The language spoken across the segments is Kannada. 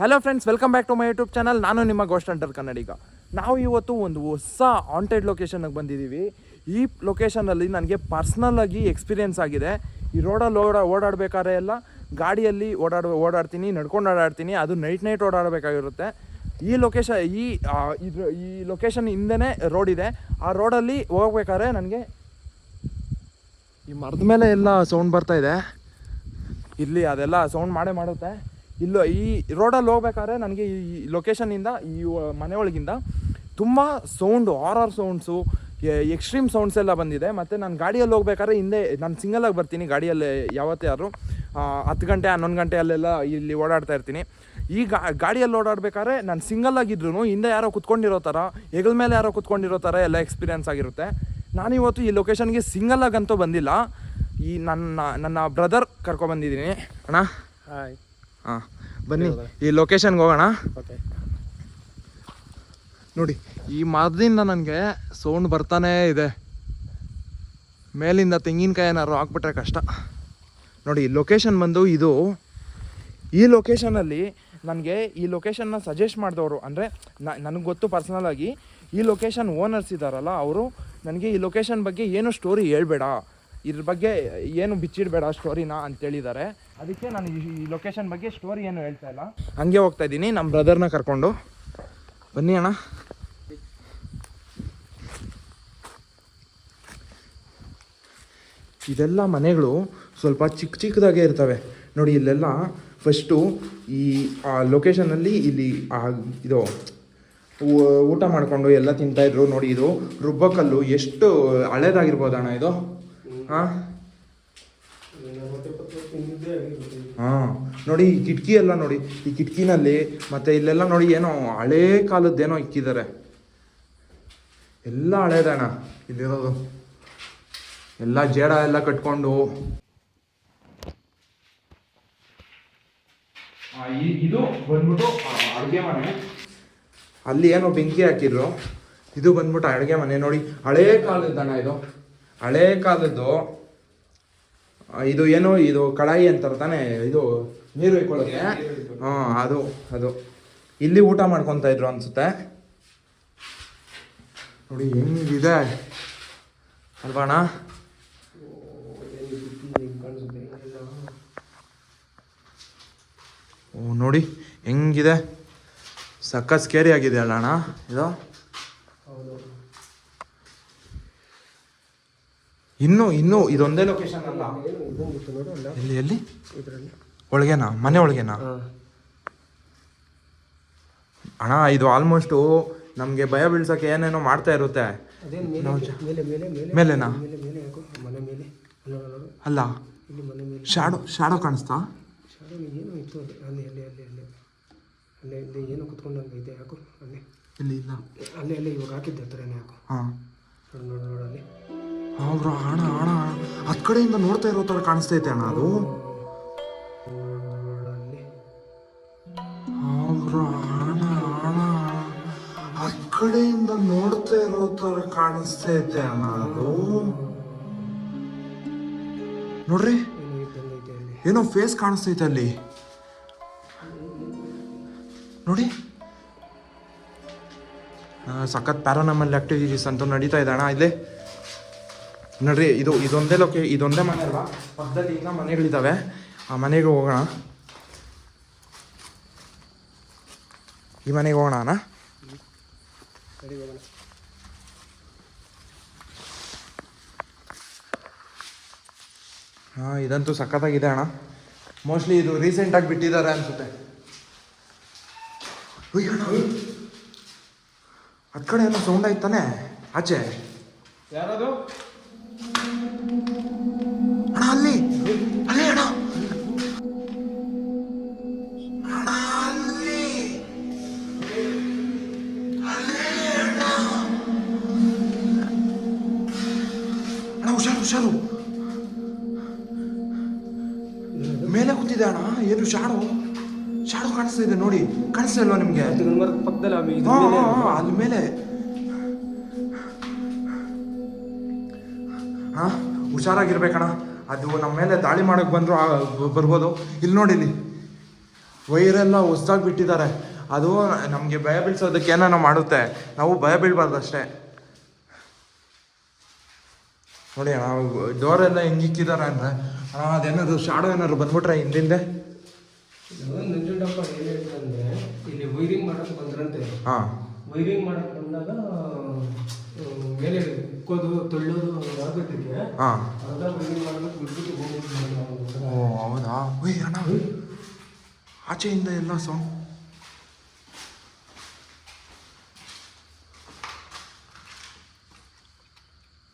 Hello friends welcome back to my YouTube channel ನಾನು ನಿಮ್ಮ ಗೋಸ್ಟ್ ಅಂಟರ್ ಕನ್ನಡಿಗ. ನಾವು ಇವತ್ತು ಒಂದು ಹೊಸ ಆಂಟೆಡ್ ಲೊಕೇಶನ್ಗೆ ಬಂದಿದ್ದೀವಿ. ಈ ಲೊಕೇಶನಲ್ಲಿ ನನಗೆ ಪರ್ಸ್ನಲ್ಲಾಗಿ ಎಕ್ಸ್ಪೀರಿಯೆನ್ಸ್ ಆಗಿದೆ. ಈ ರೋಡಲ್ಲಿ ಓಡಾ, ಓಡಾಡಬೇಕಾದ್ರೆ ಎಲ್ಲ ಗಾಡಿಯಲ್ಲಿ ಓಡಾಡ ಓಡಾಡ್ತೀನಿ, ನಡ್ಕೊಂಡು ಓಡಾಡ್ತೀನಿ, ಅದು ನೈಟ್ ನೈಟ್ ಓಡಾಡಬೇಕಾಗಿರುತ್ತೆ. ಈ ಲೊಕೇಶನ್ ಈ ಇದ್ರ, ಈ ಲೊಕೇಶನ್ ಹಿಂದೆನೇ ರೋಡ್ ಇದೆ. ಆ ರೋಡಲ್ಲಿ ಹೋಗ್ಬೇಕಾದ್ರೆ ನನಗೆ ಈ ಮರದ ಮೇಲೆ ಎಲ್ಲ ಸೌಂಡ್ ಬರ್ತಾ ಇದೆ. ಇಲ್ಲಿ ಅದೆಲ್ಲ ಸೌಂಡ್ ಮಾಡೇ ಮಾಡುತ್ತೆ. ಇಲ್ಲೋ, ಈ ರೋಡಲ್ಲಿ ಹೋಗ್ಬೇಕಾದ್ರೆ ನನಗೆ ಈ ಲೊಕೇಶನಿಂದ ಈ ಮನೆ ಒಳಗಿಂದ ತುಂಬ sound or sounds extreme sounds ಎಲ್ಲ ಬಂದಿದೆ. ಮತ್ತು ನಾನು ಗಾಡಿಯಲ್ಲಿ ಹೋಗ್ಬೇಕಾದ್ರೆ ಹಿಂದೆ, ನಾನು ಸಿಂಗಲಾಗಿ ಬರ್ತೀನಿ ಗಾಡಿಯಲ್ಲಿ ಯಾವತ್ತಾರು ಹತ್ತು ಗಂಟೆ, ಹನ್ನೊಂದು ಗಂಟೆ ಅಲ್ಲೆಲ್ಲ ಇಲ್ಲಿ ಓಡಾಡ್ತಾ ಇರ್ತೀನಿ. ಈ ಗಾಡಿಯಲ್ಲಿ ಓಡಾಡಬೇಕಾದ್ರೆ ನಾನು ಸಿಂಗಲ್ ಆಗಿದ್ರು ಹಿಂದೆ ಯಾರೋ ಕುತ್ಕೊಂಡಿರೋ ಥರ, ಹೆಗಲ ಮೇಲೆ ಯಾರೋ ಕುತ್ಕೊಂಡಿರೋ ಥರ ಎಲ್ಲ ಎಕ್ಸ್ಪೀರಿಯನ್ಸ್ ಆಗಿರುತ್ತೆ. ನಾನಿವತ್ತು ಈ ಲೊಕೇಶನ್ಗೆ ಸಿಂಗಲ್ ಆಗಂತೂ ಬಂದಿಲ್ಲ. ಈ ನನ್ನ ನನ್ನ ಬ್ರದರ್ ಕರ್ಕೊಬಂದಿದ್ದೀನಿ ಅಣ್ಣ? ಹಾಯ್ ಹಾಂ ಬನ್ನಿ. ಈ ಲೊಕೇಶನ್ಗೆ ಹೋಗೋಣ. ಓಕೆ. ನೋಡಿ ಈ ಮರದಿಂದ ನನಗೆ ಸೌಂಡ್ ಬರ್ತಾನೇ ಇದೆ. ಮೇಲಿಂದ ತೆಂಗಿನಕಾಯಿ ಏನಾದ್ರು ಹಾಕ್ಬಿಟ್ರೆ ಕಷ್ಟ. ನೋಡಿ ಲೊಕೇಶನ್ ಬಂದು ಇದು ಈ ಲೊಕೇಶನಲ್ಲಿ ನನಗೆ ಈ ಲೊಕೇಶನ್ನ ಸಜೆಸ್ಟ್ ಮಾಡಿದವರು ಅಂದರೆ ನನಗೆ ಗೊತ್ತು ಪರ್ಸ್ನಲ್ ಆಗಿ ಈ ಲೊಕೇಶನ್ ಓನರ್ಸ್ ಇದ್ದಾರಲ್ಲ ಅವರು ನನಗೆ ಈ ಲೊಕೇಶನ್ ಬಗ್ಗೆ ಏನು ಸ್ಟೋರಿ ಹೇಳ್ಬೇಡ. ಇದ್ರ ಬಗ್ಗೆ ಏನು ಬಿಚ್ಚಿಡಬೇಡ ಸ್ಟೋರಿನ ಅಂತ ಹೇಳಿದ್ದಾರೆ ಅದಕ್ಕೆ ನಾನು ಈ- ಲೊಕೇಶನ್ ಬಗ್ಗೆ ಸ್ಟೋರಿ ಏನು ಹೇಳ್ತಾ ಇಲ್ಲ. ಹಂಗೆ ಹೋಗ್ತಾ ಇದ್ದೀನಿ ನಮ್ಮ ಬ್ರದರ್ನ ಕರ್ಕೊಂಡು. ಬನ್ನಿ ಅಣ್ಣ. ಇದೆಲ್ಲ ಮನೆಗಳು ಸ್ವಲ್ಪ ಚಿಕ್ಕ ಚಿಕ್ಕದಾಗೆ ಇರ್ತವೆ. ನೋಡಿ, ಇಲ್ಲೆಲ್ಲ ಫಸ್ಟು ಈ, ಆ ಲೊಕೇಶನಲ್ಲಿ ಇಲ್ಲಿ ಆ ಇದು ಊಟ ಮಾಡಿಕೊಂಡು ಎಲ್ಲ ತಿಂತಾಯಿದ್ರು ನೋಡಿ, ಇದು ರುಬ್ಬಕಲ್ಲು ಎಷ್ಟು ಹಳೇದಾಗಿರ್ಬೋದಣ್ಣ ಇದು. ಹಾಂ? ಹಾಂ ನೋಡಿ ಈ ಕಿಟಕಿ ಎಲ್ಲ ನೋಡಿ ಈ ಕಿಟಕಿನಲ್ಲಿ ಮತ್ತೆ ಇಲ್ಲೆಲ್ಲ ನೋಡಿ ಏನೋ ಹಳೇ ಕಾಲದ್ದೇನೋ ಇಕ್ಕಿದ್ದಾರೆ. ಎಲ್ಲ ಹಳೇದಣ್ಣ ಇಲ್ಲಿರೋದು. ಎಲ್ಲ ಜೇಡ ಎಲ್ಲ ಕಟ್ಕೊಂಡು. ಇದು ಬಂದ್ಬಿಟ್ಟು ಅಡುಗೆ ಮನೆ. ಅಲ್ಲಿ ಏನೋ ಬೆಂಕಿ ಹಾಕಿದ್ರು. ಇದು ಬಂದ್ಬಿಟ್ಟು ಅಡುಗೆ ಮನೆ. ನೋಡಿ ಹಳೇ ಕಾಲದ್ದಣ್ಣ ಇದು. ಹಳೇ ಕಾಲದ್ದು ಇದು ಏನು ಇದು ಕಡಾಯಿ ಅಂತಾರೆ ತಾನೆ ಇದು ನೀರು ಇಟ್ಕೊಳ್ಳೋಕೆ ಹಾಂ ಅದು ಅದು. ಇಲ್ಲಿ ಊಟ ಮಾಡ್ಕೊತಾ ಇದ್ರು ಅನ್ಸುತ್ತೆ. ನೋಡಿ ಹೆಂಗಿದೆ? ಅಲ್ವಾಣ? ಅಣ್ಣ ಓ ನೋಡಿ ಹೆಂಗಿದೆ? ಸಕ್ಕ ಸ್ಕೇರಿ ಆಗಿದೆ ಅಲ್ಲ ಅಣ್ಣ ಇದು. ಇನ್ನು ಇನ್ನು ಇದೊಂದೇ ಲೊಕೇಶನ್ ಅಲ್ಲ. ಎಲ್ಲಿ ಎಲ್ಲಿ? ಒಳಗೆನಾ? ಮನೆ ಒಳಗೆನಾ? ಅಣ್ಣ ಇದು ಆಲ್ಮೋಸ್ಟ್ ನಮಗೆ ಭಯ ಬೀಳ್ಸಕ್ಕೆ ಏನೇನೋ ಮಾಡ್ತಾ ಇರುತ್ತೆ. ಮೇಲೆನಾ? ಅಲ್ಲ ಶಾಡೋ ಶಾಡೋ ಕಾಣಿಸ್ತಾ? ಇಲ್ಲಿ ಇಲ್ಲ ಅಲ್ಲೇ ಅಲ್ಲೇ ಇವಾಗ ಹಾಕಿದ್ದೆ ಹತ್ರನೇ ಯಾಕೋ ಹಾಂ. ನೋಡು ನೋಡು ನೋಡು ಅಲ್ಲಿ. ಅವ್ರ ಹಣ ಹಣ ಹತ್ ಕಡೆಯಿಂದ ನೋಡ್ತಾ ಇರೋ ಥರ ಕಾಣಿಸ್ತೈತೆ ಅಣ್ಣ ಅದು. ಕಡೆಯಿಂದ ನೋಡ್ತಾ ಇರೋ ಥರ ಕಾಣಿಸ್ತೈತೆ ಅಣ್ಣ ಅದು. ನೋಡ್ರಿ, ಏನೋ ಫೇಸ್ ಕಾಣಿಸ್ತೈತೆ ಅಲ್ಲಿ. ನೋಡಿ. ಸಖತ್ ಪ್ಯಾರಾನಮಲ್ ಆಕ್ಟಿವಿಟೀಸ್ ಅಂತೂ ನಡೀತಾ ಇದೆ ಅಣ್ಣ. ಇಲ್ಲಿ ನೋಡ್ರಿ, ಇದು ಇದೊಂದೇ ಲೋಕೆ ಇದೊಂದೇ ಮನೆ ಅಲ್ಲ ಪಕ್ಕದಲ್ಲಿ ಈಗ ಮನೆಗಳಿದ್ದಾವೆ ಆ ಮನೆಗೆ ಹೋಗೋಣ. ಈ ಮನೆಗೆ ಹೋಗೋಣ ಅಣ್ಣ. ಹಾಂ, ಇದಂತೂ ಸಖತ್ತಾಗಿದೆ ಅಣ್ಣ. ಮೋಸ್ಟ್ಲಿ ಇದು ರೀಸೆಂಟಾಗಿ ಬಿಟ್ಟಿದ್ದಾರೆ ಅನ್ಸುತ್ತೆ. ಹತ್ ಕಡೆ ಏನೋ ಸೌಂಡ್ ಆಯ್ತಾನೆ ಆಚೆ. ಯಾರದು? ಅಣ್ಣ ಅಲ್ಲಿ ಅಲ್ಲೇ ಅಣ್ಣ ಅಣ್ಣ ಅಲ್ಲಿ ಅಲ್ಲೇ ಅಣ್ಣ ಅಣ್ಣ ಹುಷಾರು ಹುಷಾರು. ಮೇಲೆ ಕೂತಿದೆ ಅಣ್ಣ ಏನು ಶಾಡು? ಶಾಡು ಕಾಣಿಸ್ತಾ ಇದೆ ನೋಡಿ. ಕಾಣಿಸ್ತಾ ಇಲ್ವಾ ನಿಮ್ಗೆ? ಪಕ್ಕದಲ್ಲಿ ಅಲ್ಲಿ ಮೇಲೆ ಹುಷಾರಾಗಿರ್ಬೇಕಣ್ಣ ಅದು ನಮ್ಮ ಮೇಲೆ ದಾಳಿ ಮಾಡೋಕ್ಕೆ ಬಂದರು ಬರ್ಬೋದು. ಇಲ್ಲಿ ನೋಡಿ ಇಲ್ಲಿ. ವೈರೆಲ್ಲ ಹೊಸ್ದಾಗಿ ಬಿಟ್ಟಿದ್ದಾರೆ. ಅದು ನಮಗೆ ಭಯ ಬೀಳ್ಸೋದಕ್ಕೆ ಏನೋ ಮಾಡುತ್ತೆ. ನಾವು ಭಯ ಬೀಳ್ಬಾರ್ದು ಅಷ್ಟೇ ನೋಡಿ ಅಣ್ಣ ಡೋರ್ ಎಲ್ಲ ಹೆಂಗಿಕ್ಕಿದ್ದಾರೆ ಅಂದರೆ ಅಣ್ಣ ಅದೇನಾದ್ರು ಶಾಡೋ ಏನಾದ್ರು ಬಂದ್ಬಿಟ್ರೆ ಹಿಂದಿಂದೆ? ನಂಜುಂಡಪ್ಪ ಏನು ಹೇಳ್ತಂದ್ರೆ ಇಲ್ಲಿ ವೈರಿಂಗ್ ಮಾಡಕ್ ಬಂದ್ರಂತೆ. ಹಾಂ. ವೈರಿಂಗ್ ಮಾಡಕ್ಕೆ ಬಂದಾಗ ಮೇಲೆ ಉಕ್ಕೋದು ತೊಳ್ಳೋದು ಆಗೋದಕ್ಕೆ ಹಾಂ. ಓ ಹೌದಾ? ಓಯ್ ಅಣ್ಣ. ಆಚೆಯಿಂದ ಎಲ್ಲ ಸೌಂಡ್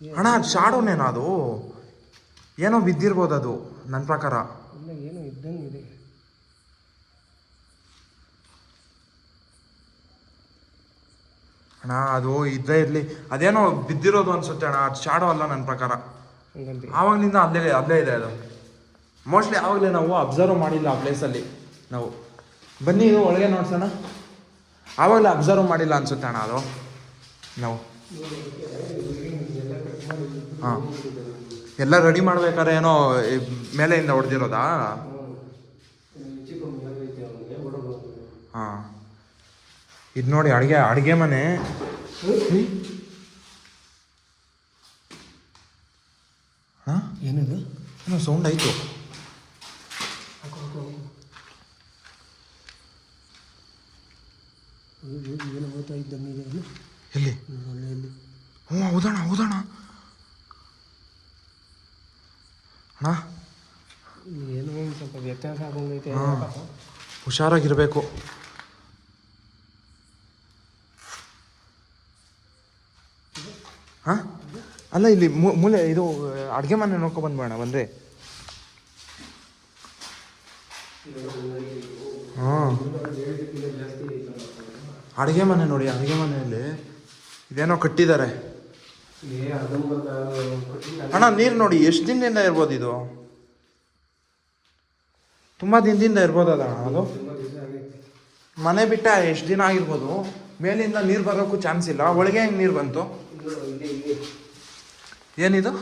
ಅಣ್ಣ ಅದು ಶಾಡೋನೇನಾ ಅದು? ಏನೋ ಬಿದ್ದಿರ್ಬೋದು ಅದು ನನ್ನ ಪ್ರಕಾರ. ಇಲ್ಲ ಏನೋ ಇದ್ದಂಗೆ ಇದೆ. ಅಣ್ಣ ಅದು ಇದ್ದೇ ಇರಲಿ. ಅದೇನೋ ಬಿದ್ದಿರೋದು ಅನ್ಸುತ್ತೆ ಅಣ್ಣ ಅದು ಶಾಡೋ ಅಲ್ಲ ನನ್ನ ಪ್ರಕಾರ. ಆವಾಗಲಿಂದ ಅಲ್ಲೇ ಅಲ್ಲೇ ಇದೆ ಅದು. ಮೋಸ್ಟ್ಲಿ ಆವಾಗಲೇ ನಾವು ಅಬ್ಸರ್ವ್ ಮಾಡಿಲ್ಲ ಆ ಪ್ಲೇಸಲ್ಲಿ ನಾವು. ಬನ್ನಿ ಇದು ಒಳಗೆ ನೋಡ್ಸೋಣ. ಆವಾಗಲೇ ಅಬ್ಸರ್ವ್ ಮಾಡಿಲ್ಲ ಅನ್ಸುತ್ತೆ ಅಣ್ಣ ಅದು. ನಾವು. ಹಾಂ. ಎಲ್ಲ ರೆಡಿ ಮಾಡ್ಬೇಕಾದ್ರೆ ಏನೋ ಮೇಲೆಯಿಂದ ಹೊಡೆದಿರೋದಾ? ಹಾಂ. ಇದು ನೋಡಿ ಅಡುಗೆ ಅಡುಗೆ ಮನೆ. ಹಾಂ? ಏನದು? ಏನೋ ಸೌಂಡ್ ಆಯಿತು. ಏನು ಹೋಗ್ತಾ ಇದ್ದಂಗೆ ಇದೆ ಎಲ್ಲಿ? ಹ್ಞೂ ಹೌದಣ್ಣ ಹೌದಣ್ಣ. ಅಣ್ಣ? ಏನೋ ಒಂದು ಸ್ವಲ್ಪ ವ್ಯತ್ಯಾಸ ಆಗೋಂಗೈತೆ. ಹುಷಾರಾಗಿರಬೇಕು ಹಾಂ ಅಲ್ಲ, ಇಲ್ಲಿ ಮೂಲೆ ಇದು, ಅಡುಗೆ ಮನೆ ನೋಡ್ಕೊ ಬಂದ್ಬೇಡ ಬಂದ್ರೆ. ಹಾಂ. ಅಡುಗೆ ಮನೆ ನೋಡಿ, ಅಡುಗೆ ಮನೆಯಲ್ಲಿ ಇದೇನೋ ಕಟ್ಟಿದ್ದಾರೆ. ಅಣ್ಣ, ನೀರು ನೋಡಿ, ಎಷ್ಟು ದಿನದಿಂದ ಇರ್ಬೋದು ಇದು? ತುಂಬ ದಿನದಿಂದ ಇರ್ಬೋದಲ್ಲ ಅದು? ಮನೆ ಬಿಟ್ಟ ಎಷ್ಟು ದಿನ ಆಗಿರ್ಬೋದು? ಮೇಲಿಂದ ನೀರು ಬರೋಕ್ಕೂ ಚಾನ್ಸ್ ಇಲ್ಲ. ಒಳಗೆ ಹೆಂಗೆ ನೀರು ಬಂತು? ಏನಿದು?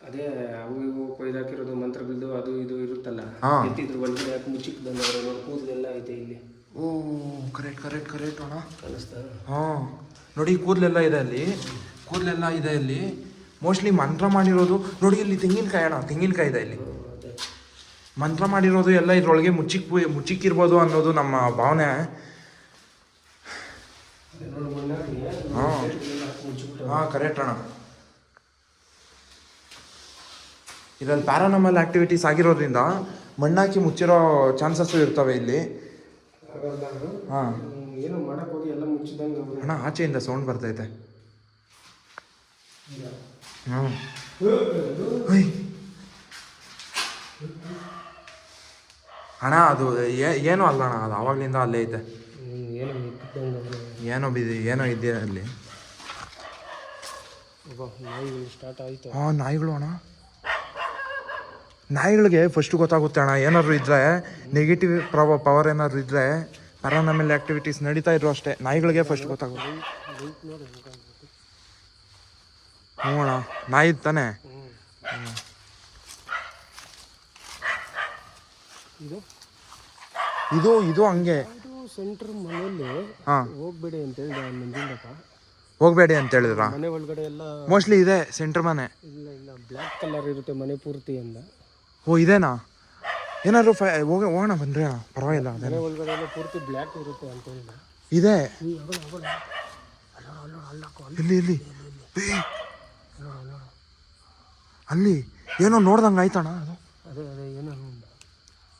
ಅದೇ ಅವು ಇವು ಕೊಯ್ದಾಕಿರೋದು ಮಂತ್ರಗಳದ್ದು ಅದು ಇದು ಇರುತ್ತಲ್ಲ ಹಾ. ಎತ್ತಿದ್ರು ಒಳಗಡೆ ಯಾಕೆ ಮುಚ್ಚಿಕ್ದಂದ್ರೆ ಕೂದಲೆಲ್ಲ ಐತೆ ಇಲ್ಲಿ. ಓ ಕರೆಕ್ಟ್ ಕರೆಕ್ಟ್ ಕರೆಕ್ಟ್ ಅಣ್ಣ. ಕಾಣಿಸ್ತಾ? ಹಾಂ. ನೋಡಿ ಕೂದಲೆಲ್ಲ ಇದೆ ಅಲ್ಲಿ. ಕೂದಲೆಲ್ಲ ಇದೆ ಅಲ್ಲಿ. ಮೋಸ್ಟ್ಲಿ ಮಂತ್ರ ಮಾಡಿರೋದು ನೋಡಿ ಇಲ್ಲಿ ತೆಂಗಿನಕಾಯಿ ಅಣ್ಣ ತೆಂಗಿನಕಾಯಿ ಇದೆ ಇಲ್ಲಿ. ಅದೇ. ಮಂತ್ರ ಮಾಡಿರೋದು ಎಲ್ಲ ಇದ್ರೊಳಗೆ ಮುಚ್ಚಿಕ್ ಮುಚ್ಚಿಕ್ಕಿರ್ಬೋದು ಅನ್ನೋದು ನಮ್ಮ ಭಾವನೆ. ಅದೇ ನೋಡಿ ಮಣ್ಣಾಕಿ ಹಾ. ಮುಚ್ಚಿಬಿಟ್ಟು ಹಾಂ ಕರೆಕ್ಟ್ ಅಣ್ಣ. ಇದರಲ್ಲಿ ಪ್ಯಾರಾನಮಲ್ ಆಕ್ಟಿವಿಟೀಸ್ ಆಗಿರೋದ್ರಿಂದ ಮಣ್ಣಾಕಿ ಮುಚ್ಚಿರೋ ಚಾನ್ಸಸ್ಸು ಇರ್ತವೆ ಇಲ್ಲಿ. ಹಣ ಹಾಂ. ಏನು ಏನೋ ಹೋಗಿ ಎಲ್ಲ ಮುಚ್ಚಿದಂಗೆ ಅವ್ರು. ಅಣ್ಣ ಆಚೆಯಿಂದ ಸೌಂಡ್ ಬರ್ತೈತೆ. ಹಾಂ. ಅಣ್ಣ ಅದು ಏನು ಅಲ್ಲ ಅಣ್ಣ ಅದು ಆವಾಗಲಿಂದ ಅಲ್ಲೇ ಐತೆ. ಏನೋ ಬಿದ್ದಿ ಏನೋ ಇದೆಯಾ ಅಲ್ಲಿ. ಸ್ಟಾರ್ಟ್ ಆಯ್ತು. ಹಾಂ ನಾಯಿಗಳು ಅಣ್ಣ. ನಾಯಿಗಳಿಗೆ ಫಸ್ಟ್ ಗೊತ್ತಾಗುತ್ತೆ ಅಣ್ಣ ಏನಾದ್ರು ಇದ್ದರೆ ನೆಗೆಟಿವ್ ಪ್ರಭಾವ ಪವರ್ ಏನಾದ್ರು ಇದ್ರೆ ಪ್ಯಾರಾನಮಲ್ ಆ್ಯಕ್ಟಿವಿಟೀಸ್ ನಡೀತಾ ಇದ್ರು ಅಷ್ಟೇ. ನಾಯಿಗಳಿಗೆ ಫಸ್ಟ್ ಗೊತ್ತಾಗುತ್ತೆ. ಹ್ಞೂ ಅಣ್ಣ ನಾಯಿ ತಾನೆ? ಇದು? ಇದು ಇದು ಹಂಗೆ. ಇದು ಸೆಂಟ್ರ್ ಮನೆಯಲ್ಲಿ ಹೋಗ್ಬೇಡಿ ಅಂತ ಹೇಳಿದ ಹೋಗಬೇಡಿ ಅಂತ ಹೇಳಿದ್ರ? ಮನೆ ಒಳಗಡೆ ಎಲ್ಲ ಮೋಸ್ಟ್ಲಿ ಇದೆ ಸೆಂಟ್ರ್ ಮನೆ. ಇಲ್ಲ ಇಲ್ಲ ಬ್ಲ್ಯಾಕ್ ಕಲರ್ ಇರುತ್ತೆ ಮನೆ ಪೂರ್ತಿ ಅಂದ ಓ ಇದೇನಾ? ಏನಾದ್ರು ಫೈ ಹೋಗ ಹೋಗೋಣ ಬಂದ್ರೆ? ಪರವಾಗಿಲ್ಲ ಅದೇ ಮನೆ ಒಳಗಡೆ ಎಲ್ಲ ಪೂರ್ತಿ ಬ್ಲ್ಯಾಕ್ ಇರುತ್ತೆ ಅಂತ ಹೇಳಿದ ಇದೆ? ಇಲ್ಲಿ ಇಲ್ಲಿ ಅಲ್ಲಿ ಏನೋ ನೋಡ್ದಂಗೆ ಆಯ್ತಣ್ಣ ಅದು. ಅದೇ ಅದೇ ಏನೋ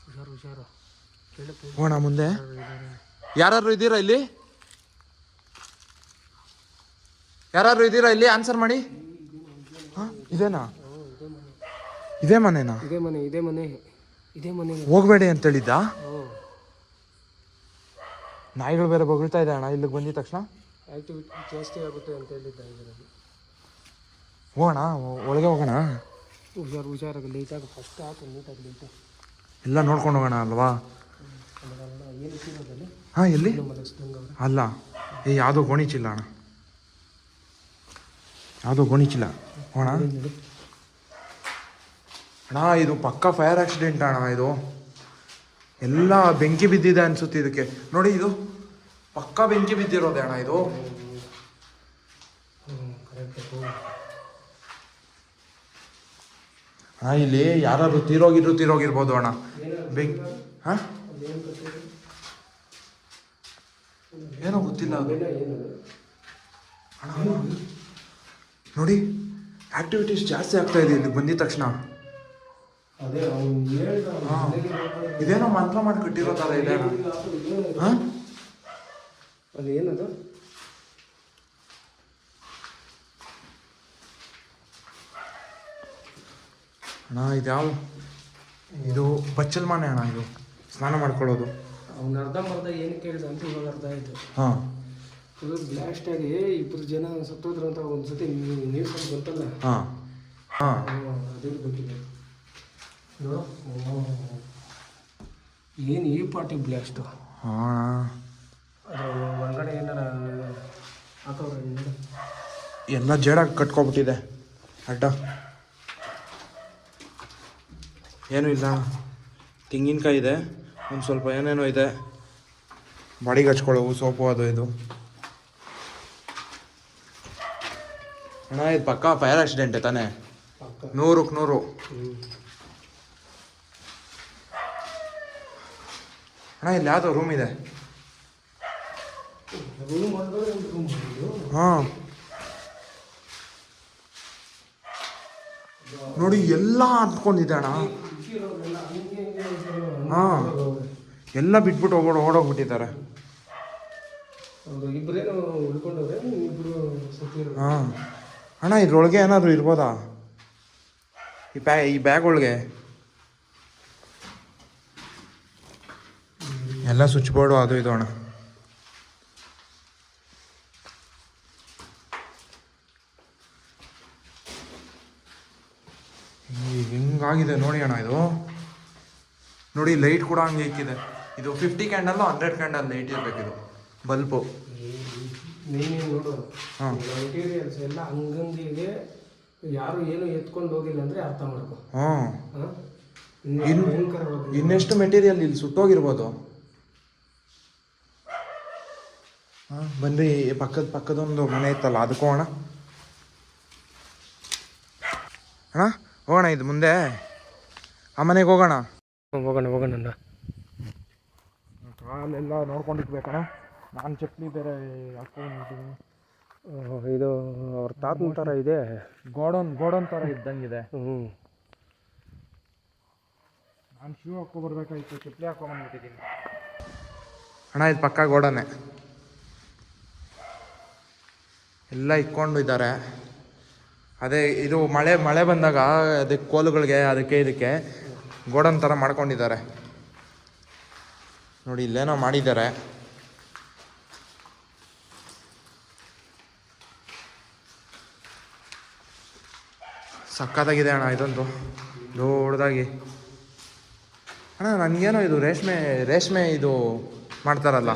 ಹುಷಾರು ಹುಷಾರು. ಕೇಳುತ್ತೆ ಹೋಗೋಣ ಮುಂದೆ. ಯಾರು ಇದ್ದೀರಾ ಇಲ್ಲಿ? ಯಾರು ಇದ್ದೀರಾ ಇಲ್ಲಿ? ಆನ್ಸರ್ ಮಾಡಿ. ಹಾ? ಇದೇನಾ? ಇದೇ ಮನೆನಾ? ಇದೇ ಮನೆ ಇದೇ ಮನೆ ಇದೇ ಮನೆ. ಹೋಗ್ಬೇಡಿ ಅಂತ ಹೇಳಿದ್ದ ನಾಯಿಗಳು ಬೇರೆ ಬೊಗಳ್ತಾ ಇದೆ ಅಣ್ಣ ಇಲ್ಲಿಗೆ ಬಂದಿದ ತಕ್ಷಣ? ಆಕ್ಟಿವಿಟಿ ಜಾಸ್ತಿ ಆಗುತ್ತೆ ಅಂತ ಹೇಳಿದ್ದ ಇದರಲ್ಲಿ ಹೋಗೋಣ ಒಳಗೆ ಹೋಗೋಣ? ಹುಷಾರು ಹುಷಾರಾಗಿ ಲೈಟಾಗಿ ಫಸ್ಟ್ ಹಾಕು ನೀಟಾಗಿ ಲೇಟ್ ಎಲ್ಲ ನೋಡ್ಕೊಂಡು ಹೋಗೋಣ ಅಲ್ವಾ? ಹಾಂ ಎಲ್ಲಿ? ಅಲ್ಲ. ಏ ಯಾವುದೋ ಗೋಣಿಚಿಲ್ಲ ಅಣ್ಣ. ಯಾವುದೋ ಗೋಣಿಚಿಲ್ಲ ಹೋಗೋಣ. ಅಣ್ಣ ಇದು ಪಕ್ಕ ಫೈರ್ ಆಕ್ಸಿಡೆಂಟ್ ಅಣ್ಣ ಇದು. ಎಲ್ಲ ಬೆಂಕಿ ಬಿದ್ದಿದೆ ಅನ್ಸುತ್ತೆ ಇದಕ್ಕೆ. ನೋಡಿ ಇದು, ಪಕ್ಕ ಬೆಂಕಿ ಬಿದ್ದಿರೋದೆ ಅಣ್ಣ ಇದು. ಅಣ್ಣ ಇಲ್ಲಿ ಯಾರು ತೀರೋಗಿದ್ರು ತೀರೋಗಿರ್ಬೋದು ಅಣ್ಣ. ಬೆಂಕಿ, ಹಾ? ಏನೋ ಗೊತ್ತಿಲ್ಲ ಅದು. ನೋಡಿ ಆಕ್ಟಿವಿಟೀಸ್ ಜಾಸ್ತಿ ಆಗ್ತಾ ಇದೆ ಇಲ್ಲಿ. ಬಂದಿದ ತಕ್ಷಣ ಅದೇ ಅವ್ನು ಹೇಳ್ದ ಅವ್ನು ಹಾ. ಮನೆಗೆ ಹೋಗ್ತಾನೆ. ಇದೇನೋ ಮಂತ್ರ ಮಾಡಿ ಕಟ್ಟಿರೋ ಥರ ಇದೆ? ಹಾ? ಅಲ್ಲಿ ಏನದು ಅಣ್ಣ ಇದ್ಯಾವ ಇದು ಬಚ್ಚಲ್ ಮನೆ ಅಣ್ಣ ಇದು. ಸ್ನಾನ ಮಾಡ್ಕೊಳ್ಳೋದು. ಅವ್ನ ಅರ್ಧ ಮರ್ಧ ಏನು ಕೇಳಿದ ಅಂತ ಇವಾಗ ಅರ್ಧ ಆಯ್ತು. ಹಾಂ. ಅದು ಬ್ಲಾಸ್ಟ್ ಆಗಿ ಇಬ್ಬರು ಜನ ಸತ್ತೋದ್ರು ಅಂತ ಒಂದ್ಸತಿ ನೀರು ಬಂತಲ್ಲ? ಹಾಂ. ಹಾಂ. ಅದೇ ಬಗ್ಗೆ ನೋಡು ಏನು ಈ ಪಾರ್ಟಿ ಬ್ಲಾಸ್ಟು ಹಾಂ. ಒಳಗಡೆ ಏನಾರ. ಎಲ್ಲ ಜೇಡಾಗಿ ಕಟ್ಕೊಬಿಟ್ಟಿದೆ. ಅಡ್ಡ. ಏನೂ ಇಲ್ಲ. ತೆಂಗಿನಕಾಯಿ ಇದೆ. ಒಂದು ಸ್ವಲ್ಪ ಏನೇನೋ ಇದೆ. ಬಾಡಿಗೆ ಹಚ್ಕೊಳ್ಳೋವು ಸೋಪು ಅದು ಇದು. ಅಣ್ಣ ಇದು ಪಕ್ಕ ಫೈರ್ ಆಕ್ಸಿಡೆಂಟೆ ತಾನೇ? ನೂರಕ್ಕೆ ನೂರು. ಅಣ್ಣ ಇಲ್ಲಿ ಯಾವುದೋ ರೂಮ್ ಇದೆ ರೂಮ್ ಒಳಗಡೆ ಒಂದು ರೂಮ್ ಮಾಡಿದ್ದು ಹಾಂ ನೋಡಿ ಎಲ್ಲ ಅಂದ್ಕೊಂಡಿದೆ ಅಣ್ಣ ಕಿಕ್ಕಿರೋರೆಲ್ಲ ಹಂಗೆ ಹಿಂಗೆ ಇದ್ರು. ಹಾ. ಎಲ್ಲ ಬಿಟ್ಬಿಟ್ಟು ಓಡೋ ಓಡೋಗ್ಬಿಟ್ಟಿದ್ದಾರೆ ಹೌದು ಇಬ್ಬರೇನು ಉಳ್ಕೊಂಡವ್ರೆ ಇಬ್ಬರು ಸತ್ತಿರೋ ಹಾಂ ಅಣ್ಣ ಇದ್ರೊಳಗೆ ಏನಾದ್ರು ಇರ್ಬೋದಾ ಈ ಬ್ಯಾ ಈ ಬ್ಯಾಗ್ ಒಳಗೆ ಎಲ್ಲ ಸ್ವಿಚ್ ಬೋರ್ಡು ಅದು ಇದು ಅಣ್ಣ ಹಿಂಗಾಗಿದೆ ನೋಡಿ ಅಣ್ಣ ಇದು ನೋಡಿ ಲೈಟ್ ಕೂಡ ಹಂಗೆ ಇಕ್ಕಿದೆ ಇದು fifty candle hundred candle light ಇರಬೇಕಿದು bulb bulb ನೋಡು ಹಾಂ ಮೆಟೀರಿಯಲ್ಸ್ ಎಲ್ಲ ಯಾರು ಏನು ಎತ್ಕೊಂಡು ಹೋಗಿಲ್ಲ ಅಂದ್ರೆ ಅರ್ಥ ಮಾಡ್ಕೊ ಹಾ? ಇನ್ನೆಷ್ಟು ಮೆಟೀರಿಯಲ್ ಇಲ್ಲಿ ಸುಟ್ಟೋಗಿರ್ಬೋದು ಹಾಂ ಬನ್ರಿ ಪಕ್ಕದ ಪಕ್ಕದೊಂದು ಮನೆ ಇತ್ತಲ್ಲ ಅದಕ್ಕೂ ಅಣ್ಣ ಅಣ್ಣ ಹೋಗೋಣ ಇದು ಮುಂದೆ. ಆ ಮನೆಗೆ ಹೋಗೋಣ. ಹೋಗೋಣ ಹೋಗೋಣ ಅಣ್ಣ. ಕಾಲೆಲ್ಲ ನೋಡ್ಕೊಂಡಿರ್ಬೇಕಣ್ಣ. ನಾನು ಚಪ್ಪಲಿ ಬೇರೆ ಹಾಕೊಂಡಿದ್ದೀನಿ ಇದು. ಅವ್ರ ತಾತನ ಥರ ಇದೆ. ಗೋಡನ್ ಗೋಡನ್ ಥರ ಇದ್ದಂಗಿದೆ ಹ್ಞೂ ನಾನು ಶೂ ಹಾಕ್ಕೊಬರ್ಬೇಕಾಯ್ತು ಚಪ್ಪಲಿ ಹಾಕೊಂಬಂದ್ಬಿಟ್ಟಿದ್ದೀನಿ ಅಣ್ಣ ಇದು ಪಕ್ಕ ಗೋಡನೆ. ಎಲ್ಲ ಇಕ್ಕೊಂಡು ಇದ್ದಾರೆ. ಅದೇ ಇದು ಮಳೆ ಮಳೆ ಬಂದಾಗ ಅದಕ್ಕೆ ಕೋಲುಗಳಿಗೆ, ಅದಕ್ಕೆ ಇದಕ್ಕೆ ಗೋಡನ್ ಥರ ಮಾಡ್ಕೊಂಡಿದ್ದಾರೆ. ನೋಡಿ, ಇಲ್ಲೇನೋ ಮಾಡಿದ್ದಾರೆ. ಸಕ್ಕತ್ತಾಗಿದೆ ಅಣ್ಣ ಇದೊಂದು ದೊಡ್ಡದಾಗಿ. ಅಣ್ಣ, ನನಗೇನೋ ಇದು ರೇಷ್ಮೆ ರೇಷ್ಮೆ ಇದು ಮಾಡ್ತಾರಲ್ಲ.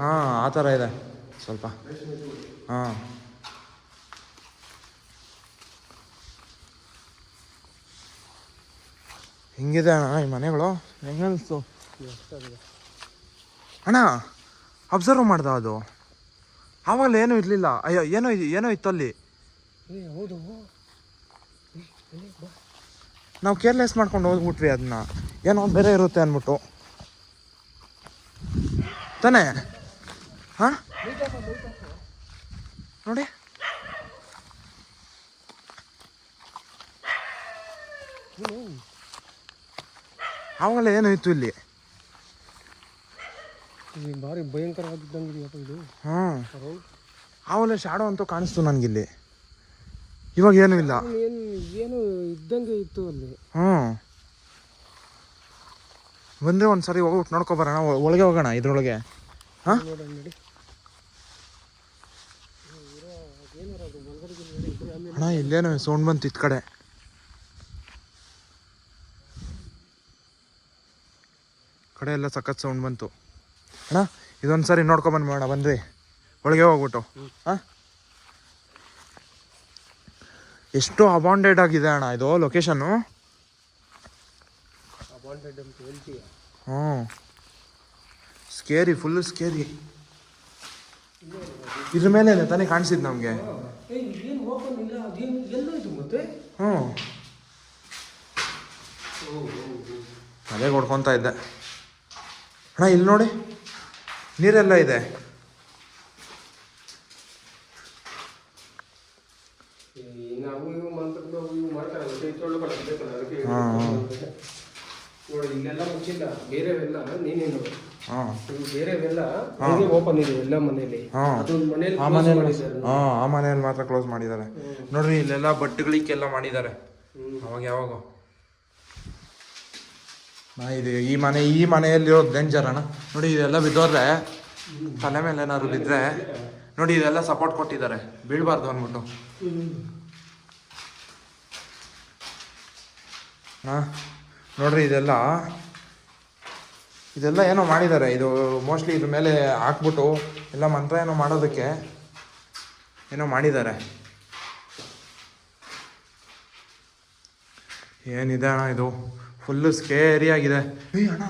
ಹಾಂ, ಆ ಥರ ಇದೆ. ಸ್ವಲ್ಪ. ಹಾಂ. ಹೆಂಗಿದೆ ಅಣ್ಣ ಈ ಮನೆಗಳು? ಹೆಂಗೆ ಅನಿಸ್ತು? ಅಣ್ಣ ಅಬ್ಸರ್ವ್ ಮಾಡ್ದ ಅದು? ಆವಾಗಲೇ ಏನೂ ಇರಲಿಲ್ಲ. ಅಯ್ಯೋ ಏನೋ ಇದು ಏನೋ ಇತ್ತು ಅಲ್ಲಿ? ಹೌದು. ನಾವು ಕೇರ್ಲೆಸ್ ಮಾಡ್ಕೊಂಡು ಹೋಗ್ಬಿಟ್ವಿ ಅದನ್ನ ಏನೋ ಬೇರೆ ಇರುತ್ತೆ ಅಂದ್ಬಿಟ್ಟು ತಾನೇ? ಹಾಂ? ನೋಡಿ. ಆವಾಗಲೇ ಏನಾಯ್ತು ಇಲ್ಲಿ? ಭಾರಿ ಭಯಂಕರವಾಗಿದ್ದಂಗಿದೆಯಪ್ಪ ಇದು. ಹೌದು. ಆವಾಗಲೇ ಶಾಡೋ ಅಂತ ಕಾಣಿಸ್ತು ನನಗಿಲ್ಲಿ. ಇವಾಗ ಏನೂ ಇಲ್ಲ. ಏನು ಏನು ಇದ್ದಂಗೆ ಇತ್ತು ಅಲ್ಲಿ. ಹ್ಞೂ. ಬಂದರೆ ಒಂದು ಸರಿ ಹೋಗ್ಬಿಟ್ಟು ನೋಡ್ಕೊಬರೋಣ ಒಳಗೆ ಹೋಗೋಣ ಇದ್ರೊಳಗೆ. ಹಾಂ? ನೋಡಿ. ಅಣ್ಣ ಇಲ್ಲೇನೋ ಸೌಂಡ್ ಬಂತು ಇತ್ ಕಡೆ. ಕಡೆ ಎಲ್ಲ ಸಖತ್ ಸೌಂಡ್ ಬಂತು. ಅಣ್ಣ ಇದೊಂದು ಸರಿ ನೋಡ್ಕೊಂಬಂದು ಮಾಡೋಣ ಬನ್ರಿ ಒಳಗೆ ಹೋಗ್ಬಿಟ್ಟು. ಹಾಂ ಎಷ್ಟು ಅಬಾಂಡೆಡ್ ಆಗಿದೆ ಅಣ್ಣ ಇದು ಲೊಕೇಶನ್ನು ಹ್ಞೂ. ಸ್ಕೇರಿ ಫುಲ್ಲು ಸ್ಕೇರಿ ಇದ್ರ ಮೇಲೆ ತಾನೇ ಕಾಣಿಸಿದ್ ನಮಗೆ. ಅದೇನು ಎಲ್ಲ ಇದು ಮತ್ತೆ? ಹ್ಞೂ. ಅದೇ ಕೊಡ್ಕೊತಾ ಇದ್ದೆ. ಅಣ್ಣ ಇಲ್ಲಿ ನೋಡಿ. ನೀರೆಲ್ಲ ಇದೆ. ಹಾಂ ಹಾಂ. ನೋಡಿ ಇಲ್ಲೆಲ್ಲ ಮುಚ್ಚಿಲ್ಲ. ಬೇರೆವೆಲ್ಲ ನೀನೇನು? ಇವು ಬೇರೆವೆಲ್ಲ ಹೀಗೆ ಓಪನ್ ಇದೆ ಎಲ್ಲ ಮನೆಯಲ್ಲಿ? ಹಾ. ಅದೊಂದು ಮನೇಲಿ ಆ close ಮನೇಲಿ ಮಾಡಿದ್ದಾರೆ. ಹಾಂ ಆ ಮನೇಲಿ ಮಾತ್ರ ಕ್ಲೋಸ್ ಮಾಡಿದ್ದಾರೆ. ನೋಡ್ರಿ ಇಲ್ಲೆಲ್ಲ ಬಟ್ಟೆಗಳಿಗೆಲ್ಲ ಮಾಡಿದ್ದಾರೆ. ಅವಾಗ ಯಾವಾಗ. ನಾ ಇದು ಈ ಮನೆ ಈ ಮನೆಯಲ್ಲಿರೋದು ಡೇಂಜರ್ ಅಣ್ಣ ನೋಡಿ ಇದೆಲ್ಲ ಬಿದ್ದೋದ್ರೆ ತಲೆ ಮೇಲೆ ಏನಾದ್ರು ಬಿದ್ದರೆ ನೋಡಿ ಇದೆಲ್ಲ ಸಪೋರ್ಟ್ ಕೊಟ್ಟಿದ್ದಾರೆ. ಬೀಳಬಾರ್ದು ಅಂದ್ಬಿಟ್ಟು. ಹಾಂ. ನೋಡ್ರಿ ಇದೆಲ್ಲ ಇದೆಲ್ಲ ಏನೋ ಮಾಡಿದ್ದಾರೆ. ಇದು ಮೋಸ್ಟ್ಲಿ ಇದ್ರ ಮೇಲೆ ಹಾಕ್ಬಿಟ್ಟು ಎಲ್ಲ ಮಂತ್ರ ಏನೋ ಮಾಡೋದಕ್ಕೆ ಏನೋ ಮಾಡಿದ್ದಾರೆ. ಏನಿದೆ ಅಣ್ಣ ಇದು? ಫುಲ್ಲು ಸ್ಕೇರಿ ಆಗಿದೆ. ಏಯ್ ಅಣ್ಣ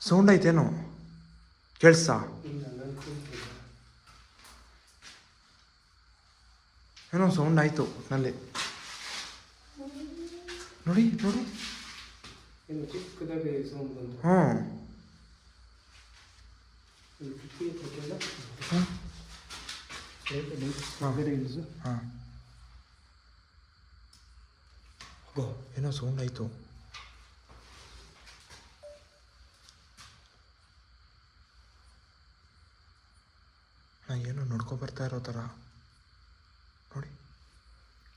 ಸೌಂಡ್ ಐತೇನು? ಕೇಳಿಸ್ತಾ. ಏನೋ ಸೌಂಡ್ ಆಯಿತು ನಲ್ಲಿ ನೋಡಿ ನೋಡಿ. ಏನು ಚಿಕ್ಕದಾಗಿ ಸೌಂಡ್ ಬಂತು ಇಳಿಸು ಹಾಂ ಓ ಏನೋ ಸೌಂಡ್ ಆಯಿತು ನಾ ಏನೋ ನೋಡ್ಕೊ ಬರ್ತಾ ಇರೋ ಥರ ನೋಡಿ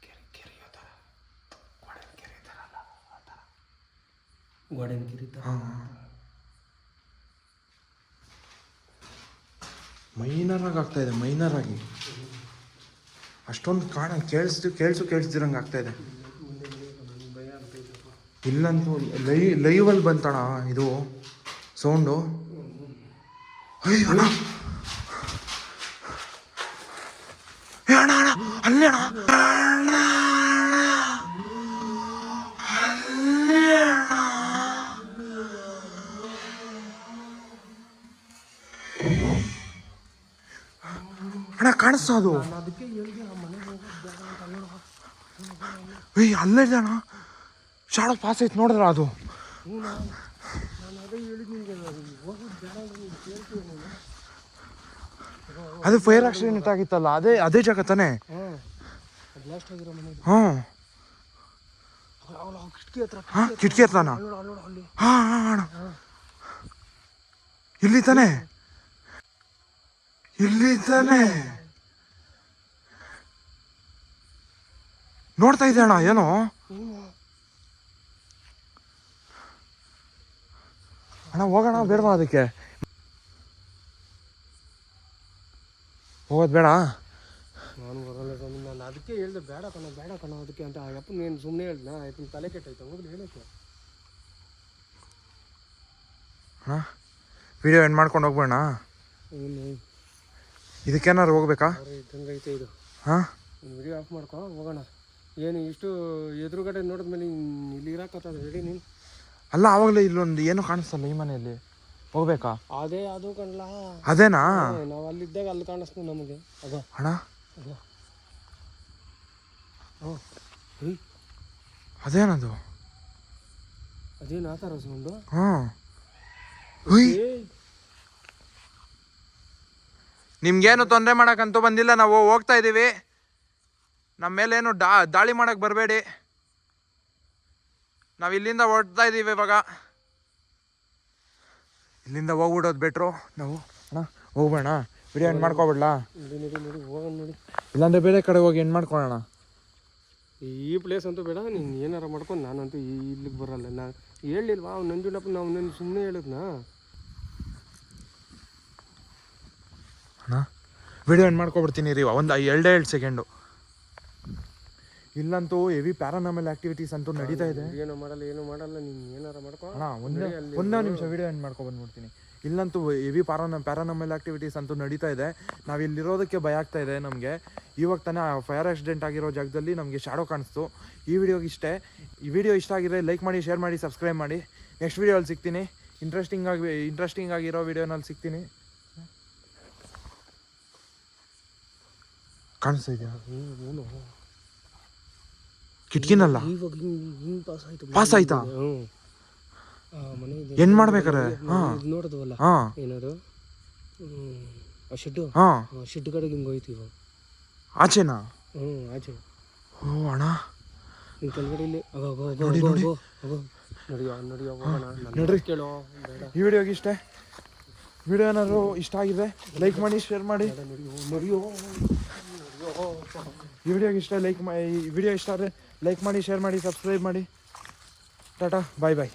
ಕೆರೆ ಕೆರೆಯೋ ಥರ ಗೋಡೆನ ಕೆರೆ ಥರ ಅಲ್ಲ ಆ ಥರ ಗೋಡೆನ ಕೆರೆ ಮೈನರ್ ಆಗಿ ಆಗ್ತಾ ಇದೆ ಆಗಿ ಅಷ್ಟೊಂದು ಕಾಣ ಕೇಳಿಸ್ತು ಕೇಳಿಸು ಕೇಳಿಸ್ದಿರಂಗೆ ಆಗ್ತಾ ಇದೆ. ಇಲ್ಲಂತ ಅಲ್ಲಿ ಲೈ ಲೈವಲ್ಲಿ ಬಂತಣ ಇದು ಸೌಂಡು. ಅಣ್ಣ. ಅಣ್ಣ, ಅಣ್ಣ, ಕಾಣಿಸ್ತಾ ಅದು. ಏಯ್, ಅಲ್ಲೇ ಇದೆ ಅಣ್ಣ. ಶಾಡೋ ಪಾಸ್ ಐತೆ ನೋಡಿದ್ರ ಅದು? ಅದೇ ಫೈರ್ ಆಕ್ಸಿಡೆಂಟ್ ಆಗಿತ್ತಲ್ಲ, ಅದೇ ಅದೇ ಜಾಗ ತಾನೆ? ಹ್ಞೂ. ಹಾಂ, ಕಿಟಕಿ ಹತ್ರನಾ? ಹಾಂ ಹಾಂ, ಅಣ್ಣ. ಇಲ್ಲಿ ತಾನೇ? ಇಲ್ಲಿ ತಾನೇ ನೋಡ್ತಾ ಇದ್ದೆ ಅಣ್ಣ ಏನೋ? ಅಣ್ಣ ಹೋಗೋಣ ಬೇಡವಾ ಅದಕ್ಕೆ? ಹೋಗೋದು ಬೇಡ? ನಾನು ಬರಲ್ಲ ಸ್ವಾಮಿ ನಾನು ಅದಕ್ಕೆ ಹೇಳ್ದೆ ಬೇಡ ಕಣ ಬೇಡ ಕಣ ಅದಕ್ಕೆ ಅಂತ. ಆ ಯಪ್ಪನ ನೀನು ಸುಮ್ಮನೆ ಹೇಳ್ದ? ಯಪ್ಪನ ತಲೆ ಕೆಟ್ಟೈತೆ ಹೋಗ್ಲಿ ಹೇಳಕ್ಕೆ. ಅಣ್ಣ ವಿಡಿಯೋ ಎಂಡ್ ಮಾಡ್ಕೊಂಡು ಹೋಗ್ಬೇಡ ಏನು? ಇದಕ್ಕೇನಾರು ಹೋಗ್ಬೇಕಾ? ಐತೆ ಇದು. ಹಾಂ? ವಿಡಿಯೋ ಆಫ್ ಮಾಡ್ಕೊ ಹೋಗೋಣ. ಏನು ಇಷ್ಟು ಎದುರುಗಡೆ ನೋಡಿದ್ಮೇಲೆ ಇಲ್ಲಿ ಇರಾಕತ್ತದ ರೆಡಿ ನೀನು? ಅಲ್ಲ ಆವಾಗಲೇ ಇಲ್ಲೊಂದು ಏನು ಕಾಣಿಸ್ತಲ್ಲ ಈ ಮನೆಯಲ್ಲಿ? ಹೋಗ್ಬೇಕಾ? ಅದೇ ಅದು ಕಣ್ಲಾ. ಅದೇನಾ? ನಾವು ಅಲ್ಲಿದ್ದಾಗ ಅಲ್ಲಿ ಕಾಣಿಸ್ತು ನಮಗೆ. ಅದ. ಹಣ ಅದೇನದು? ಅದೇನು ಆ ಥರ ಸೌಂಡು? ಹಾಂ ನಿಮ್ಗೇನು ತೊಂದರೆ ಮಾಡೋಕ್ಕಂತೂ ಬಂದಿಲ್ಲ, ನಾವು ಹೋಗ್ತಾ ಇದ್ದೀವಿ ನಮ್ಮ ಮೇಲೇನು ಡಾ, ದಾಳಿ ಮಾಡೋಕ್ಕೆ ಬರಬೇಡಿ. ನಾವು ಇಲ್ಲಿಂದ ಹೊರಡ್ತಾ ಇದ್ದೀವಿ ಇವಾಗ. ಇಲ್ಲಿಂದ ಹೋಗ್ಬಿಡೋದು ಬೆಟ್ರು ನಾವು, ಅಣ್ಣ ಹೋಗ್ಬೇಡ ವಿಡಿಯೋ ಮಾಡ್ಕೊಬಿಡ್ಲಾ? ಇಲ್ಲಾಂದ್ರೆ ಬೇರೆ ಕಡೆ ಹೋಗಿ ಎಂಡ್ ಮಾಡ್ಕೊಳೋಣ? ಈ ಪ್ಲೇಸ್ ಅಂತೂ ಬೇಡ, ನೀನು ಏನಾರ ಮಾಡ್ಕೊಂಡು ನಾನಂತೂ ಇಲ್ಲಿಗೆ ಬರಲ್ಲ. ನಾ ಹೇಳಿಲ್ವಾ, ಅವ್ನು ನಂಜುಂಡಪ್ಪ, ನಾವು ನನ್ನ ಸುಮ್ಮನೆ ಹೇಳಿದ್ನಾ? ಅಣ್ಣ ವಿಡಿಯೋ ಎಂಡ್ ಮಾಡ್ಕೊಬಿಡ್ತೀನಿ ರೀ ಒಂದು ಎರಡೇ ಎರಡು ಸೆಕೆಂಡು ಇಲ್ಲಂತೂ ಹೆವಿ ಪ್ಯಾರಾನಾಮಲ್ ಆಕ್ಟಿವಿಟೀಸ್ ಅಂತೂ ನಡೀತಾ ಇದೆ. ಏನು ಮಾಡಲ್ಲ ಏನು ಮಾಡಲ್ಲ ನೀನು ಏನಾರ ಮಾಡ್ಕೊ. ಅಣ್ಣ ಒಂದೇ ಒಂದೇ ನಿಮಿಷ ವಿಡಿಯೋ ಎಂಡ್ ಮಾಡ್ಕೊ ಬಂದ್ಬಿಡ್ತೀನಿ. ಇಲ್ಲಂತೂ ಹೆವಿ ಪ್ಯಾರಾನ ಪ್ಯಾರಾನಮಲ್ ಆಕ್ಟಿವಿಟೀಸ್ ಅಂತೂ ನಡೀತಾ ಇದೆ. ನಾವು ಇಲ್ಲಿರೋದಕ್ಕೆ ಭಯ ಆಗ್ತಾ ಇದೆ ನಮಗೆ. ಇವಾಗ ತಾನೇ ಫೈರ್ ಆಕ್ಸಿಡೆಂಟ್ ಆಗಿರೋ ಜಾಗದಲ್ಲಿ ನಮಗೆ ಶಾಡೋ ಕಾಣಿಸ್ತು. ಈ ವಿಡಿಯೋಗೆ ಇಷ್ಟೇ. ಈ ವಿಡಿಯೋ ಇಷ್ಟ ಆಗಿದ್ರೆ ಲೈಕ್ ಮಾಡಿ ಶೇರ್ ಮಾಡಿ ಸಬ್ಸ್ಕ್ರೈಬ್ ಮಾಡಿ. ನೆಕ್ಸ್ಟ್ ವಿಡಿಯೋಲ್ಲಿ ಸಿಗ್ತೀನಿ. ಇಂಟ್ರೆಸ್ಟಿಂಗ್ ಆಗಿ ಇಂಟ್ರೆಸ್ಟಿಂಗ್ ಆಗಿರೋ ವಿಡಿಯೋನಲ್ಲಿ ಸಿಗ್ತೀನಿ. ಕಾಣಿಸ್ತಾ ಇದೆಯಾ ಕಿಟಕಿನಲ್ಲ ಇವಾಗ ಹಿಂಗ್ ಪಾಸ್ ಆಯ್ತು ಪಾಸ್ ಆಯ್ತಾ. ಏನ್ ಮಾಡ್ಬೇಕಾರೆ ಹಾ ಏನದು ಶೆಡ್ಡು ಹಾ ಶೆಡ್ ಕಡೆಗೆ ಹಿಂಗೆ ಹೋಯ್ತು ಇವಾಗ ಆಚೆನಾ ಹ್ಞೂ ಆಚೆ ಓ ಅಣ್ಣ ನಿನ್ ಕೆಳಗಡೆ ಇಲ್ಲಿ ನೋಡಿ, ನೋಡಿ. ನನ್ನ ನಡ್ರಿ. ಕೇಳೋ ಈ ವಿಡಿಯೋಗೆ ಇಷ್ಟೇ ವಿಡಿಯೋ ಏನಾದ್ರು ಇಷ್ಟ ಆಗಿದೆ ಲೈಕ್ ಮಾಡಿ ಶೇರ್ ಮಾಡಿ ನಡಿಯೋ ಈ ವಿಡಿಯೋಗೆ ಇಷ್ಟ ಲೈಕ್ ಮಾಡಿ ಈ ವಿಡಿಯೋ ಇಷ್ಟ ಆದರೆ ಲೈಕ್ ಮಾಡಿ ಶೇರ್ ಮಾಡಿ ಸಬ್ಸ್ಕ್ರೈಬ್ ಮಾಡಿ. ಟಾಟಾ ಬಾಯ್ ಬಾಯ್